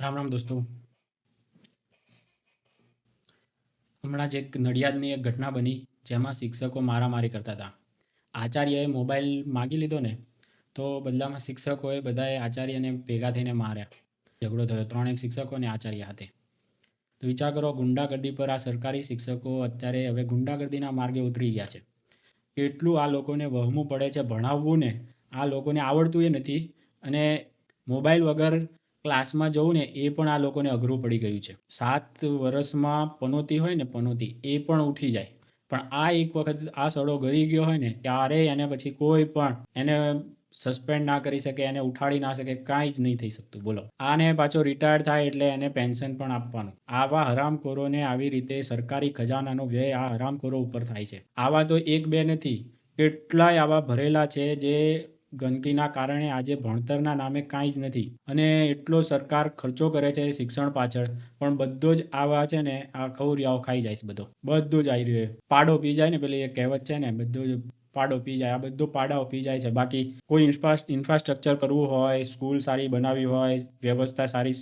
રામ રામ દોસ્તો. હમણાં જ એક નડિયાદની એક ઘટના બની જેમાં શિક્ષકો મારામારી કરતા હતા. આચાર્યએ મોબાઈલ માગી લીધો ને, તો બદલામાં શિક્ષકોએ બધાએ આચાર્યને ભેગા થઈને માર્યા. ઝઘડો થયો, ત્રણેક શિક્ષકો અને આચાર્ય હાથે. તો વિચાર કરો, ગુંડાગર્દી પર આ સરકારી શિક્ષકો અત્યારે હવે ગુંડાગર્દીના માર્ગે ઉતરી ગયા છે. કેટલું આ લોકોને વહમું પડે છે ભણાવવું ને, આ લોકોને આવડતું એ નથી. અને મોબાઈલ વગર ક્લાસમાં જવું ને એ પણ આ લોકોને અઘરું પડી ગયું છે. સાત વર્ષમાં પનોતી હોય ને પનોતી, એ પણ ઉઠી જાય. પણ આ એક વખત આ સડો ગરી ગયો હોય ને, ત્યારે એને પછી કોઈ પણ એને સસ્પેન્ડ ના કરી શકે, એને ઉઠાડી ના શકે, કાંઈ જ નહીં થઈ શકતું. બોલો. આને પાછો રિટાયર થાય એટલે એને પેન્શન પણ આપવાનું. આવા હરામખોરોને આવી રીતે સરકારી ખજાનાનો વ્યય આ હરામખોરો ઉપર થાય છે. આવા તો એક બે નથી, કેટલાય આવા ભરેલા છે જે ગંદકીના કારણે આજે ભણતરના નામે કાંઈ જ નથી. અને એટલો સરકાર ખર્ચો કરે છે શિક્ષણ પાછળ. પણ બધો જ આવા છે ને, આ ખવરિયાઓ ખાઈ જાય છે બધો. બધું જ આવી રહ્યું પાડો પી જાય ને, પેલી એક કહેવત છે ને, બધું જ પાડો પી જાય. આ બધું પાડાઓ પી જાય છે. બાકી કોઈ ઇન્ફ્રા ઇન્ફ્રાસ્ટ્રક્ચર કરવું હોય સ્કૂલ સારી બનાવવી હોય, વ્યવસ્થા સારી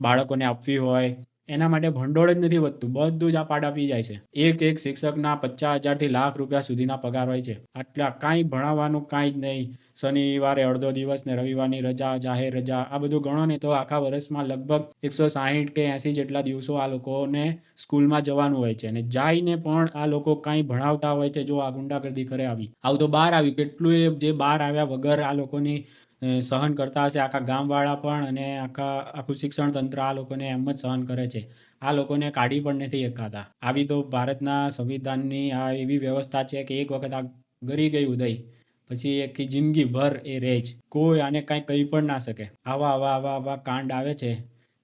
બાળકોને આપવી હોય એના માટે ભંડોળ જ નથી વધતું. બધું જ આ પાડા પી જાય છે. એક એક શિક્ષકના પચાસ હજારથી લાખ રૂપિયા સુધીના પગાર હોય છે. આટલા કાંઈ ભણાવવાનું કાંઈ જ નહીં. શનિવારે અડધો દિવસ ને રવિવારની રજા, જાહેર રજા, આ બધું ગણો ને તો આખા વર્ષમાં લગભગ એકસો સાહીઠ કે એંસી જેટલા દિવસો આ લોકોને સ્કૂલમાં જવાનું હોય છે. અને જાઈને પણ આ લોકો કાંઈ ભણાવતા હોય છે. જો આ ગુંડાગર્દી કરે આવી. આવું તો બહાર આવ્યું. કેટલું એ જે બહાર આવ્યા વગર આ લોકોની સહન કરતા હશે. આખા ગામવાળા પણ અને આખા, આખું શિક્ષણ તંત્ર આ લોકોને એમ જ સહન કરે છે. આ લોકોને કાઢી પણ નથી શકાતા. આવી તો ભારતના સંવિધાનની આ એવી વ્યવસ્થા છે કે એક વખત આ ગરી ગયું ઉદય, પછી આખી જિંદગીભર એ રહે જ. કોઈ આને કાંઈ કહી પણ ના શકે. આવા આવા આવા આવા કાંડ આવે છે.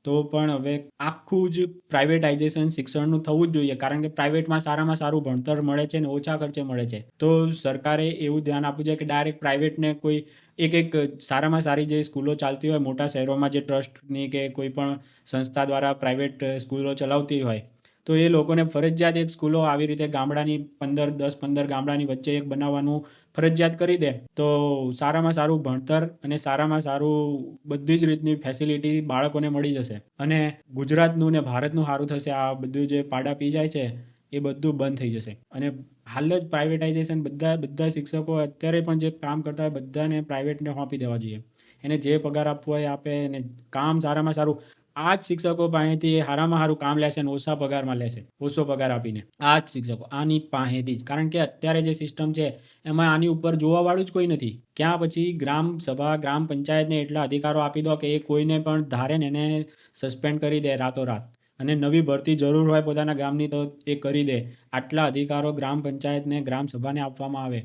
તો પણ હવે આખું જ પ્રાઇવેટાઇઝેશન શિક્ષણનું થવું જ જોઈએ, કારણ કે પ્રાઇવેટમાં સારામાં સારું ભણતર મળે છે ને ઓછા ખર્ચે મળે છે. તો સરકારે એવું ધ્યાન આપવું જોઈએ કે ડાયરેક્ટ પ્રાઇવેટને કોઈ એક એક સારામાં સારી જે સ્કૂલો ચાલતી હોય, મોટા શહેરોમાં જે ટ્રસ્ટની કે કોઈ પણ સંસ્થા દ્વારા પ્રાઇવેટ સ્કૂલો ચલાવતી હોય તો એ લોકોને ફરજિયાત એક સ્કૂલો આવી રીતે ગામડાની પંદર, દસ, પંદર ગામડાની વચ્ચે એક બનાવવાનું ફરજિયાત કરી દે. તો સારામાં સારું ભણતર અને સારામાં સારું બધી જ રીતની ફેસિલિટી બાળકોને મળી જશે. અને ગુજરાતનું ને ભારતનું સારું થશે, આ બધું જે પાડા પી જાય છે, એ બધું બંધ થઈ જશે. અને હાલ જ પ્રાઇવેટાઇઝેશન બધા બધા શિક્ષકો અત્યારે પણ જે કામ કરતા હોય બધાને પ્રાઇવેટને સોંપી દેવા જોઈએ. એને જે પગાર આપવો હોય આપે અને કામ સારામાં સારું આ જ શિક્ષકો પાસેથી એ સારામાં સારું કામ લેશે અને ઓછા પગારમાં લેશે. ઓછો પગાર આપીને. આ જ શિક્ષકો આની પાસેથી જ. કારણ કે અત્યારે જે સિસ્ટમ છે, એમાં આની ઉપર જોવાવાળું જ કોઈ નથી. ક્યાં પછી ગ્રામ સભા, ગ્રામ પંચાયતને એટલા અધિકારો આપી દો કે એ કોઈને પણ ધારે ને એને સસ્પેન્ડ કરી દે રાતોરાત. અને નવી ભરતી જરૂર હોય પોતાના ગામની તો એ કરી દે. આટલા અધિકારો ગ્રામ પંચાયતને, ગ્રામ સભાને આપવામાં આવે.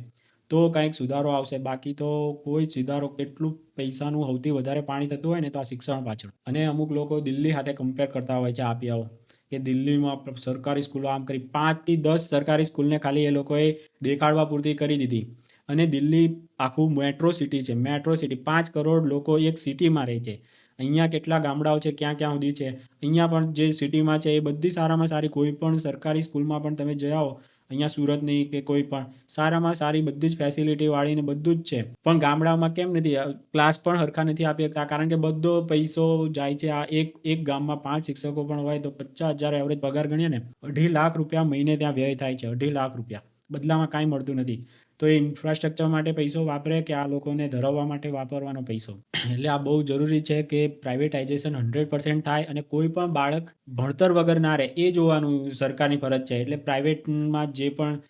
તો કંઈક સુધારો આવશે. બાકી તો કોઈ સુધારો કેટલું પૈસાનું સૌથી વધારે પાણી થતું હોય ને તો આ શિક્ષણ પાછળ. અને અમુક લોકો દિલ્હી સાથે કમ્પેર કરતા હોય છે આપિયાઓ કે દિલ્હીમાં સરકારી સ્કૂલો આમ કરી પાંચથી દસ સરકારી સ્કૂલને ખાલી એ લોકોએ દેખાડવા પૂરતી કરી દીધી. અને દિલ્હી આખું મેટ્રો સિટી છે મેટ્રો સિટી પાંચ કરોડ લોકો એક સિટીમાં રહે છે. અહીંયા કેટલા ગામડાઓ છે, ક્યાં ક્યાં સુધી છે? અહીંયા પણ જે સિટીમાં છે એ બધી સારામાં સારી કોઈ પણ સરકારી સ્કૂલમાં પણ તમે જાઓ અહીંયા સુરતની કે કોઈ પણ. સારામાં સારી બધી જ ફેસિલિટી વાળી ને બધું જ છે. પણ ગામડામાં કેમ નથી? ક્લાસ પણ હરખા નથી આપી શકતા. કારણ કે બધો પૈસો જાય છે. આ એક એક ગામમાં પાંચ શિક્ષકો પણ હોય તો પચાસ હજાર એવરેજ પગાર ગણીએ ને, અઢી લાખ રૂપિયા મહિને ત્યાં વ્યય થાય છે. અઢી લાખ રૂપિયા. બદલામાં કાંઈ મળતું નથી. તો એ ઇન્ફ્રાસ્ટ્રક્ચર માટે પૈસો વાપરે કે આ લોકોને ધરાવવા માટે વાપરવાનો પૈસો? એટલે આ બહુ જરૂરી છે કે પ્રાઇવેટાઇઝેશન હંડ્રેડ પર્સન્ટ થાય અને કોઈ પણ બાળક ભણતર વગર ના રહે, એ જોવાનું સરકારની ફરજ છે. એટલે પ્રાઇવેટમાં જે પણ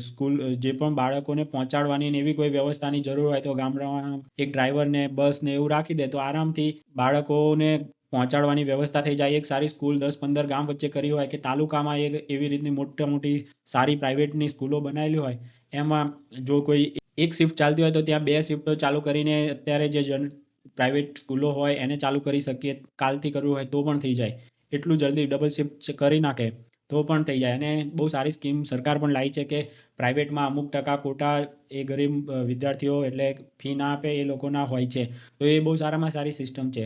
સ્કૂલ જે પણ બાળકોને પહોંચાડવાની ને એવી કોઈ વ્યવસ્થાની જરૂર હોય તો ગામડામાં એક ડ્રાઈવરને બસ ને એવું રાખી દે તો આરામથી બાળકોને પહોંચાડવાની વ્યવસ્થા થઈ જાય. એક સારી સ્કૂલ દસ પંદર ગામ વચ્ચે કરી હોય કે તાલુકામાં એક એવી રીતની મોટી મોટી સારી પ્રાઇવેટની સ્કૂલો બનાવેલી હોય, એમાં જો કોઈ એક શિફ્ટ ચાલતી હોય તો ત્યાં બે શિફ્ટો ચાલુ કરીને અત્યારે જે જન પ્રાઇવેટ સ્કૂલો હોય એને ચાલુ કરી શકીએ, કાલથી કરવું હોય તો પણ થઈ જાય. એટલું જલ્દી ડબલ શિફ્ટ કરી નાખે તો પણ થઈ જાય. અને બહુ સારી સ્કીમ સરકાર પણ લાવી છે કે પ્રાઇવેટમાં અમુક ટકા કોટા એ ગરીબ વિદ્યાર્થીઓ એટલે ફી ના આપે એ લોકોના હોય છે. તો એ બહુ સારામાં સારી સિસ્ટમ છે.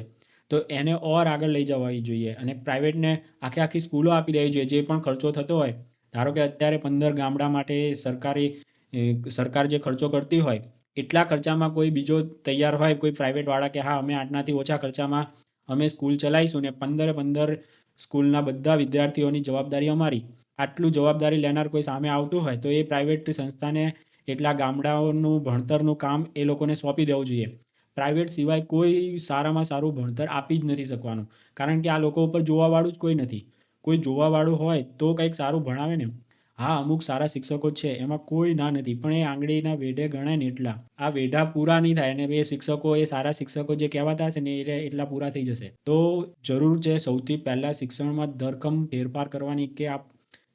તો એને ઓર આગળ લઈ જવાવી જોઈએ અને પ્રાઇવેટને આખી આખી સ્કૂલો આપી દેવી જોઈએ. જે પણ ખર્ચો થતો હોય, ધારો કે અત્યારે પંદર ગામડા માટે સરકારી સરકાર જે ખર્ચો કરતી હોય, એટલા ખર્ચામાં કોઈ બીજો તૈયાર હોય, કોઈ પ્રાઇવેટવાળા કે હા, અમે આટલાથી ઓછા ખર્ચામાં અમે સ્કૂલ ચલાવીશું ને પંદરે પંદર સ્કૂલના બધા વિદ્યાર્થીઓની જવાબદારી અમારી. આટલું જવાબદારી લેનાર કોઈ સામે આવતું હોય તો એ પ્રાઇવેટ સંસ્થાને એટલા ગામડાઓનું ભણતરનું કામ એ લોકોને સોંપી દેવું જોઈએ. પ્રાઇવેટ સિવાય કોઈ સારામાં સારું ભણતર આપી જ નથી શકવાનું. કારણ કે આ લોકો ઉપર જોવાવાળું જ કોઈ નથી. કોઈ જોવાવાળું હોય તો કંઈક સારું ભણાવે ને. હા, અમુક સારા શિક્ષકો છે, એમાં કોઈ ના નથી, પણ એ આંગળીના વેઢે ગણાય ને એટલા. આ વેઢા પૂરા નહીં થાય અને એ શિક્ષકો, એ સારા શિક્ષકો જે કહેવાતા હશે ને, એ એટલા પૂરા થઈ જશે. તો જરૂર છે સૌથી પહેલાં શિક્ષણમાં ધરખમ ફેરફાર કરવાની કે આપ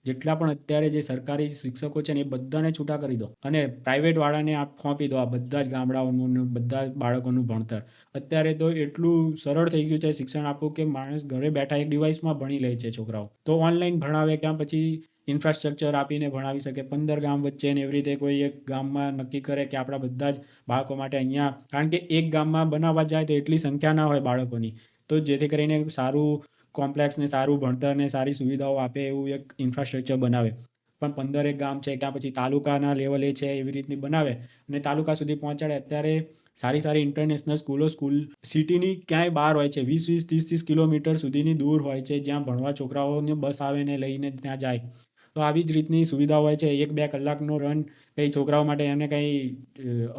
જેટલા પણ અત્યારે જે સરકારી શિક્ષકો છે ને એ બધાને છૂટા કરી દો અને પ્રાઇવેટ વાળાને આપ ખોંપી દો આ બધા જ ગામડાઓનું બધા બાળકોનું ભણતર. અત્યારે તો એટલું સરળ થઈ ગયું છે શિક્ષણ આપવું કે માણસ ઘરે બેઠા એક ડિવાઇસમાં ભણી લે છે છોકરાઓ. તો ઓનલાઈન ભણાવે ક્યાં પછી ઇન્ફ્રાસ્ટ્રક્ચર આપીને ભણાવી શકે? પંદર ગામ વચ્ચે ને એવી રીતે કોઈ એક ગામમાં નક્કી કરે કે આપણા બધા જ બાળકો માટે અહીંયા, કારણ કે એક ગામમાં બનાવવા જાય તો એટલી સંખ્યા ના હોય બાળકોની. તો જેથી કરીને સારું કોમ્પ્લેક્સ ને સારું ભણતરને સારી સુવિધાઓ આપે એવું એક ઇન્ફ્રાસ્ટ્રક્ચર બનાવે. પણ પંદર એક ગામ છે ક્યાં પછી તાલુકાના લેવલે છે એવી રીતની બનાવે અને તાલુકા સુધી પહોંચાડે. અત્યારે સારી સારી ઇન્ટરનેશનલ સ્કૂલો સ્કૂલ સિટીની ક્યાંય બહાર હોય છે. વીસ વીસ, ત્રીસ ત્રીસ કિલોમીટર સુધીની દૂર હોય છે જ્યાં ભણવા છોકરાઓને બસ આવે ને લઈને ત્યાં જાય. તો આવી જ રીતની સુવિધા હોય છે. એક બે કલાકનો રન કંઈ છોકરાઓ માટે એને કંઈ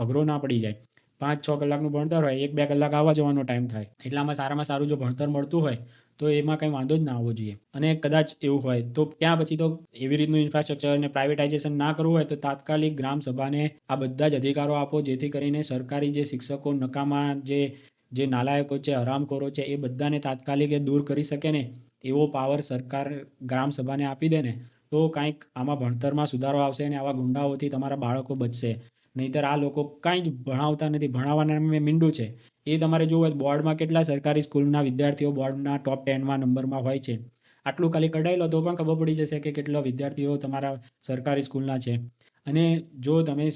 અઘરો ના પડી જાય. પાંચ, છ કલાકનું ભણતર હોય, એક બે કલાક આવવા જવાનો ટાઈમ થાય. એટલામાં સારામાં સારું જો ભણતર મળતું હોય તો એમાં કંઈ વાંધો જ ના આવવો જોઈએ. અને કદાચ એવું હોય, તો ત્યાં પછી તો એવી રીતનું ઇન્ફ્રાસ્ટ્રક્ચર અને પ્રાઇવેટાઇઝેશન ના કરવું હોય, તો તાત્કાલિક ગ્રામ સભાને આ બધા જ અધિકારો આપો, જેથી કરીને સરકારી જે શિક્ષકો, નકામા જે જે નાલાયકો છે, હરામખોરો છે, એ બધાને તાત્કાલિક એ દૂર કરી શકે ને, એવો પાવર સરકાર ગ્રામ સભાને આપી દે ને, તો કાંઈક આમાં ભણતરમાં સુધારો આવશે અને આવા ગુંડાઓથી તમારા બાળકો બચશે. નહીંતર આ લોકો કાંઈ જ ભણાવતા નથી. ભણાવવાના મેં મીંડું છે. એ તમારે જોવું હોય બોર્ડમાં કેટલા સરકારી સ્કૂલના વિદ્યાર્થીઓ બોર્ડના ટોપ ટેનમાં નંબરમાં હોય છે. આટલું ખાલી કઢાઈ લો તો પણ ખબર પડી જશે કે કેટલા વિદ્યાર્થીઓ તમારા સરકારી સ્કૂલના છે. અને જો તમે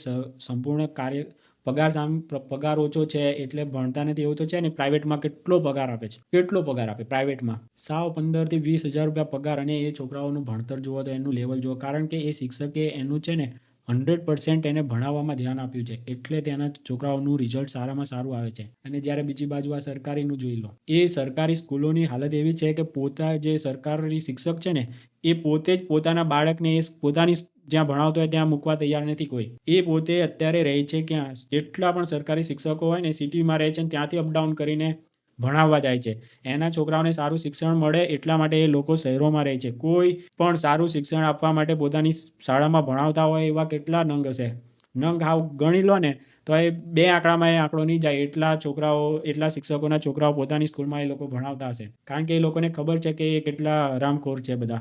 સંપૂર્ણ કાર્ય, પગાર સામે પગાર ઓછો છે એટલે ભણતા નથી એવું તો છે ને, પ્રાઇવેટમાં કેટલો પગાર આપે છે? કેટલો પગાર આપે પ્રાઇવેટમાં? સાવ પંદરથી વીસ હજાર રૂપિયા પગાર અને એ છોકરાઓનું ભણતર જુઓ તો એનું લેવલ જુઓ. કારણ કે એ શિક્ષકે એનું છે ને હંડ્રેડ પર્સન્ટ એને ભણાવવામાં ધ્યાન આપ્યું છે. એટલે તેના છોકરાઓનું રિઝલ્ટ સારામાં સારું આવે છે. અને જ્યારે બીજી બાજુ આ સરકારીનું જોઈ લો. એ સરકારી સ્કૂલોની હાલત એવી છે કે પોતા જે સરકારી શિક્ષક છે ને, એ પોતે જ પોતાના બાળકને એ પોતાની જ્યાં ભણાવતો હોય ત્યાં મૂકવા તૈયાર નથી કોઈ. એ પોતે અત્યારે રહે છે ક્યાં? જેટલા પણ સરકારી શિક્ષકો હોય ને, સિટીમાં રહે છે ત્યાંથી અપડાઉન કરીને ભણાવવા જાય છે. એના છોકરાઓને સારું શિક્ષણ મળે એટલા માટે એ લોકો શહેરોમાં રહે છે. કોઈ પણ સારું શિક્ષણ આપવા માટે પોતાની શાળામાં ભણાવતા હોય એવા કેટલા નંગ હશે? નંગ હાવ ગણી લો ને તો એ બે આંકડામાં એ આંકડો નહીં જાય. એટલા છોકરાઓ, એટલા શિક્ષકોના છોકરાઓ પોતાની સ્કૂલમાં એ લોકો ભણાવતા હશે. કારણ કે એ લોકોને ખબર છે કે એ કેટલા આરામખોર છે બધા.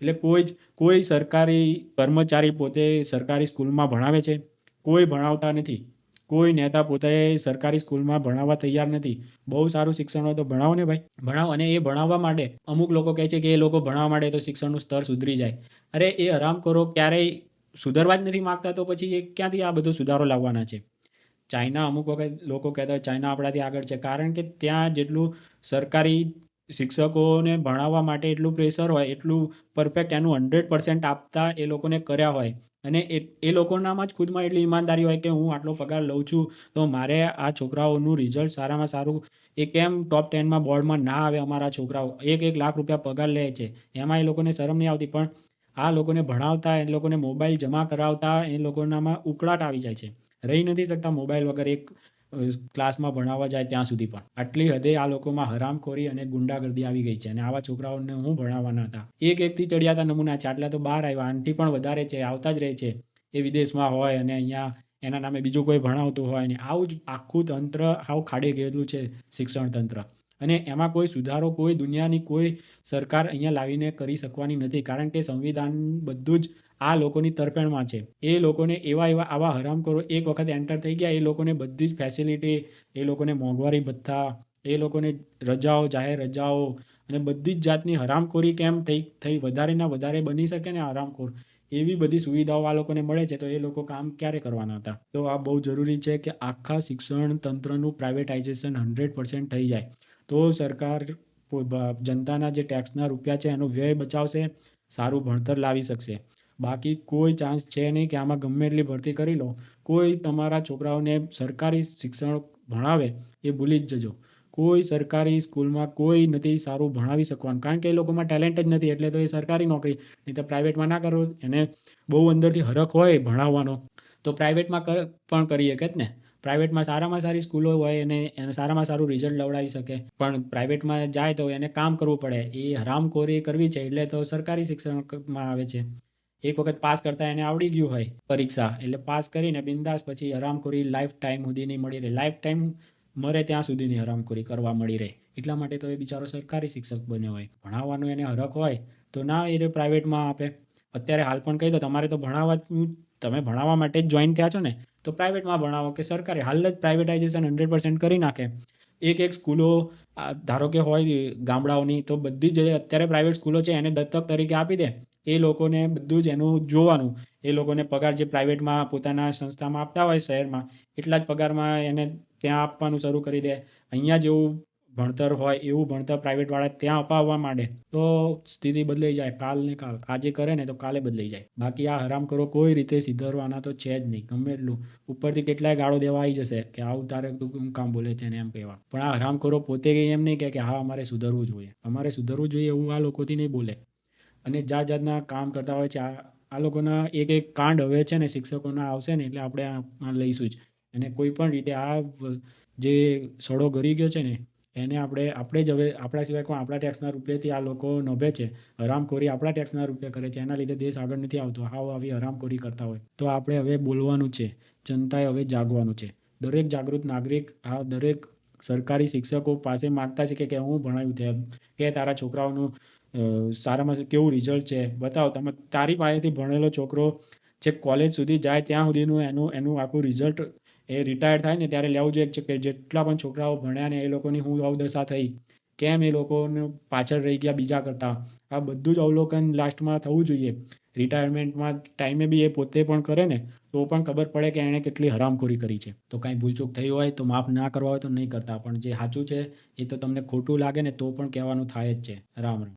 એટલે કોઈ જ, કોઈ સરકારી કર્મચારી પોતે સરકારી સ્કૂલમાં ભણાવે છે. કોઈ ભણાવતા નથી. કોઈ નેતા પોતે સરકારી સ્કૂલમાં ભણાવવા તૈયાર નથી. બહુ સારું શિક્ષણ હોય તો ભણાવો ને ભાઈ. ભણાવો અને એ ભણાવવા માટે અમુક લોકો કહે છે કે એ લોકો ભણાવવા માટે તો શિક્ષણનું સ્તર સુધરી જાય. અરે એ આરામ કરો, ક્યારેય સુધરવા જ નથી માગતા તો પછી એ ક્યાંથી આ બધો સુધારો લાવવાના છે? ચાઇના અમુક વખત લોકો કહેતા હોય ચાઇના આપણાથી આગળ છે. કારણ કે ત્યાં જેટલું સરકારી શિક્ષકોને ભણાવવા માટે એટલું પ્રેશર હોય, એટલું પરફેક્ટ એનું હંડ્રેડ પર્સન્ટ આપતા એ લોકોને કર્યા હોય. અને એ એ લોકોનામાં જ ખુદમાં એટલી ઈમાનદારી હોય કે હું આટલો પગાર લઉં છું, તો મારે આ છોકરાઓનું રિઝલ્ટ સારામાં સારું, એ કેમ ટોપ ટેનમાં બોર્ડમાં ના આવે અમારા છોકરાઓ? એક એક લાખ રૂપિયા પગાર લે છે. એમાં એ લોકોને શરમ નહીં આવતી, પણ આ લોકોને ભણાવતા, એ લોકોને મોબાઈલ જમા કરાવતા, એ લોકોનામાં ઉકળાટ આવી જાય છે. રહી નથી શકતા મોબાઈલ વગર. એક ક્લાસમાં ભણાવવા જાય ત્યાં સુધી પણ. આટલી હદે આ લોકોમાં હરામખોરી અને ગુંડાગર્દી આવી ગઈ છે અને આવા છોકરાઓને હું ભણાવવાના હતા. એક એકથી ચડિયાતા નમૂના છે આટલા તો બહાર આવ્યા આનથી પણ વધારે છે, આવતા જ રહે છે. એ વિદેશમાં હોય અને અહીંયા એના નામે બીજું કોઈ ભણાવતું હોય ને આવું જ આખું તંત્ર આવું ખાડે ગયેલું છે શિક્ષણ તંત્ર અને એમાં કોઈ સુધારો, કોઈ દુનિયાની કોઈ સરકાર અહીંયા લાવીને કરી શકવાની નથી, કારણ કે સંવિધાન બધું જ આ લોકોની તરફેણમાં છે. એ લોકોને એવા એવા આવા હરામખોરો એક વખત એન્ટર થઈ ગયા, એ લોકોને બધી જ ફેસિલિટી એ લોકોને મોંઘવારી ભથ્થા, એ લોકોને રજાઓ, જાહેર રજાઓ, અને બધી જ જાતની હરામખોરી કેમ થઈ થઈ વધારેના વધારે બની શકે ને હરામખોર? એવી બધી સુવિધાઓ આ લોકોને મળે છે, તો એ લોકો કામ ક્યારે કરવાના હતા? તો આ બહુ જરૂરી છે કે આખા શિક્ષણ તંત્રનું પ્રાઇવેટાઇઝેશન હંડ્રેડ પર્સન્ટ થઈ જાય. તો સરકાર જનતાના જે ટેક્સના રૂપિયા છે, એનો વ્યય બચાવશે, સારું ભણતર લાવી શકશે. બાકી કોઈ ચાન્સ છે નહીં કે આમાં ગમે એટલી ભરતી કરી લો. કોઈ તમારા છોકરાઓને સરકારી શિક્ષણ ભણાવે એ ભૂલી જ જજો. કોઈ સરકારી સ્કૂલમાં કોઈ નથી સારું ભણાવી શકવાનું. કારણ કે એ લોકોમાં ટેલેન્ટ જ નથી, એટલે તો એ સરકારી નોકરી. નહીં તો પ્રાઇવેટમાં ના કરો, એને બહુ અંદરથી હરખ હોય ભણાવવાનો. તો પ્રાઇવેટમાં કર, પણ કરી શકે જ ને? પ્રાઇવેટમાં સારામાં સારી સ્કૂલો હોય અને એને સારામાં સારું રિઝલ્ટ લવડાવી શકે. પણ પ્રાઇવેટમાં જાય તો એને કામ કરવું પડે. એ હરામખોરી કરવી છે એટલે તો સરકારી શિક્ષણમાં આવે છે. એક વખત પાસ કરતાં એને આવડી ગયું હોય પરીક્ષા, એટલે પાસ કરીને બિંદાસ પછી હરામખોરી લાઈફ ટાઈમ સુધીની મળી રહે. લાઈફ ટાઈમ મરે ત્યાં સુધીની હરામખોરી કરવા મળી રહે. એટલા માટે તો એ બિચારો સરકારી શિક્ષક બન્યો હોય. ભણાવવાનું એને હરખ હોય તો ના એ પ્રાઇવેટમાં આપે. અત્યારે હાલ પણ કહી દો, તમારે તો ભણાવવા તમે ભણાવવા માટે જ જોઈન થયા છો ને, તો પ્રાઇવેટમાં ભણાવો કે સરકારી હાલ જ પ્રાઇવેટાઇઝેશન હંડ્રેડ પર્સન્ટ કરી નાખે. એક એક સ્કૂલો ધારો કે હોય ગામડાઓની, તો બધી જ અત્યારે પ્રાઇવેટ સ્કૂલો છે એને દત્તક તરીકે આપી દે. એ લોકોને બધું જ એનું જોવાનું. એ લોકોને પગાર જે પ્રાઇવેટમાં પોતાના સંસ્થામાં આપતા હોય શહેરમાં, એટલા જ પગારમાં એને ત્યાં આપવાનું શરૂ કરી દે. અહીંયા જેવું ભણતર હોય એવું ભણતર પ્રાઇવેટવાળા ત્યાં અપાવવા માંડે, તો સ્થિતિ બદલાઈ જાય કાલ ને કાલ. આજે કરે ને તો કાલે બદલાઈ જાય. બાકી આ હરામ કરો કોઈ રીતે સિધરવાના તો છે જ નહીં, ગમે એટલું. ઉપરથી કેટલાય ગાળો દેવા આવી જશે કે આવું તારે તું કામ બોલે છે ને એમ કહેવા. પણ આ હરામખોરો પોતે એમ નહીં કે હા, અમારે સુધરવું જોઈએ. અમારે સુધરવું જોઈએ એવું આ લોકોથી નહીં બોલે. અને જાત જાતના કામ કરતા હોય છે. આ આ લોકોના એક એક કાંડ હવે છે ને શિક્ષકોના આવશે ને એટલે આપણે લઈશું જ. અને કોઈ પણ રીતે આ જે સડો ગરી ગયો છે ને એને આપણે આપણે જ હવે આપણા સિવાય કોઈ આપણા ટેક્સના રૂપિયાથી આ લોકો નભે છે. હરામખોરી આપણા ટેક્સના રૂપિયા કરે છે. એના લીધે દેશ આગળ નથી આવતો. હાવ આવી હરામખોરી કરતા હોય. તો આપણે હવે બોલવાનું છે. જનતાએ હવે જાગવાનું છે. દરેક જાગૃત નાગરિક, આ દરેક સરકારી શિક્ષકો પાસે માગતા છે કે કે હું ભણાવ્યું તે કે તારા છોકરાઓનું સારામાં કેવું રિઝલ્ટ છે? બતાવો. તમે તારી પાસેથી ભણેલો છોકરો જે કોલેજ સુધી જાય ત્યાં સુધીનું એનું એનું આખું રિઝલ્ટ એ રિટાયર થાય ને ત્યારે લેવું જોઈએ કે જેટલા પણ છોકરાઓ ભણ્યા ને એ લોકોની હું અવદશા થઈ, કેમ એ લોકોને પાછળ રહી ગયા બીજા કરતાં. આ બધું જ અવલોકન લાસ્ટમાં થવું જોઈએ. રિટાયરમેન્ટમાં ટાઈમે બી એ પોતે પણ કરે ને, તો પણ ખબર પડે કે એણે કેટલી હરામખોરી કરી છે. તો કાંઈ ભૂલચૂક થઈ હોય તો માફ ના કરવા હોય તો નહીં કરતા, પણ જે સાચું છે એ તો તમને ખોટું લાગે ને તો પણ કહેવાનું થાય જ છે. રામ રામ.